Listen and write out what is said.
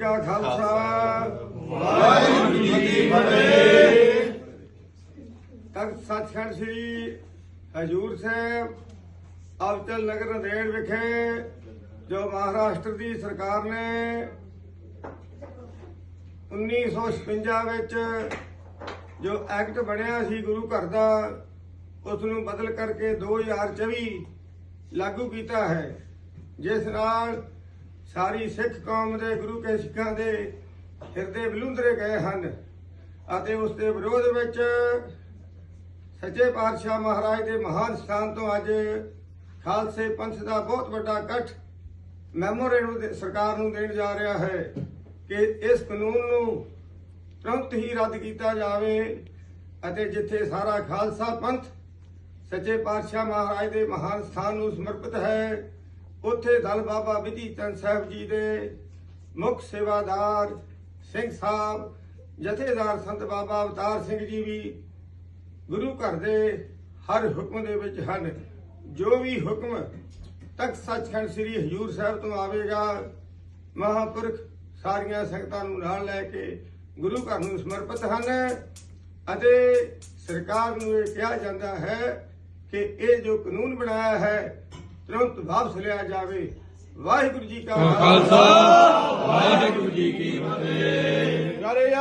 ਕਾ ਖਾਲਸਾ। ਵਾਹਿਗੁਰੂ ਜੀ ਕੀ ਫਤਿਹ। ਤਖਤ ਸੱਚਖੰਡ ਸ੍ਰੀ ਹਜੂਰ ਸਾਹਿਬ ਅਬਚਲ ਨਗਰ ਨੰਦੇੜ ਵਿਖੇ ਜੋ ਮਹਾਰਾਸ਼ਟਰ ਦੀ ਸਰਕਾਰ ਨੇ 1956 ਵਿੱਚ ਜੋ ਐਕਟ ਬਣਿਆ ਸੀ ਗੁਰੂ ਘਰ ਦਾ ਉਸ ਨੂੰ ਬਦਲ ਕਰਕੇ 2024 ਲਾਗੂ ਕੀਤਾ ਹੈ। ਜਿਸ ਨਾਲ ਸਾਰੀ ਸਿੱਖ ਕੌਮ ਦੇ ਗੁਰੂ ਕੇ ਸਿੱਖਾਂ ਦੇ ਹਿਰਦੇ ਬਲੁੰਦਰੇ ਗਏ ਹਨ ਅਤੇ ਉਸ ਦੇ ਵਿਰੋਧ ਵਿੱਚ ਸੱਚੇ ਪਾਤਸ਼ਾਹ ਮਹਾਰਾਜ ਦੇ ਮਹਾਨ ਸਥਾਨ ਤੋਂ ਅੱਜ ਖਾਲਸੇ ਪੰਥ ਦਾ ਬਹੁਤ ਵੱਡਾ ਇਕੱਠ ਮੈਮੋਰੇਂਡਮ ਦੇ- ਸਰਕਾਰ ਨੂੰ ਦੇਣ ਜਾ ਰਿਹਾ ਹੈ ਕਿ ਇਸ ਕਾਨੂੰਨ ਨੂੰ ਤੁਰੰਤ ਹੀ ਰੱਦ ਕੀਤਾ ਜਾਵੇ ਅਤੇ ਜਿੱਥੇ ਸਾਰਾ ਖਾਲਸਾ ਪੰਥ ਸੱਚੇ ਪਾਤਸ਼ਾਹ ਮਹਾਰਾਜ ਦੇ ਮਹਾਨ ਸਥਾਨ ਨੂੰ ਸਮਰਪਿਤ ਹੈ ਉੱਥੇ ਦਲ ਬਾਬਾ ਵਿਧੀ ਚੰਦ ਸਾਹਿਬ ਜੀ ਦੇ ਮੁੱਖ ਸੇਵਾਦਾਰ ਸਿੰਘ ਸਾਹਿਬ, ਜਥੇਦਾਰ ਸੰਤ ਬਾਬਾ ਅਵਤਾਰ ਸਿੰਘ ਜੀ ਵੀ ਗੁਰੂ ਘਰ ਦੇ ਹਰ ਹੁਕਮ ਦੇ ਵਿੱਚ ਹਨ। ਜੋ ਵੀ ਹੁਕਮ ਤਖਤ ਸੱਚਖੰਡ ਸ੍ਰੀ ਹਜੂਰ ਸਾਹਿਬ ਤੋਂ ਆਵੇਗਾ, ਮਹਾਂਪੁਰਖ ਸਾਰੀਆਂ ਸੰਗਤਾਂ ਨੂੰ ਨਾਲ ਲੈ ਕੇ ਗੁਰੂ ਘਰ ਨੂੰ ਸਮਰਪਿਤ ਹਨ ਅਤੇ ਸਰਕਾਰ ਨੂੰ ਇਹ ਕਿਹਾ ਜਾਂਦਾ ਹੈ ਕਿ ਇਹ ਜੋ ਕਾਨੂੰਨ ਬਣਾਇਆ ਹੈ ਤੁਰੰਤ ਵਾਪਸ ਲਿਆ ਜਾਵੇ। ਵਾਹਿਗੁਰੂ ਜੀ ਕਾ ਖਾਲਸਾ ਵਾਹਿਗੁਰੂ ਜੀ ਕੀ ਫਤਿਹ।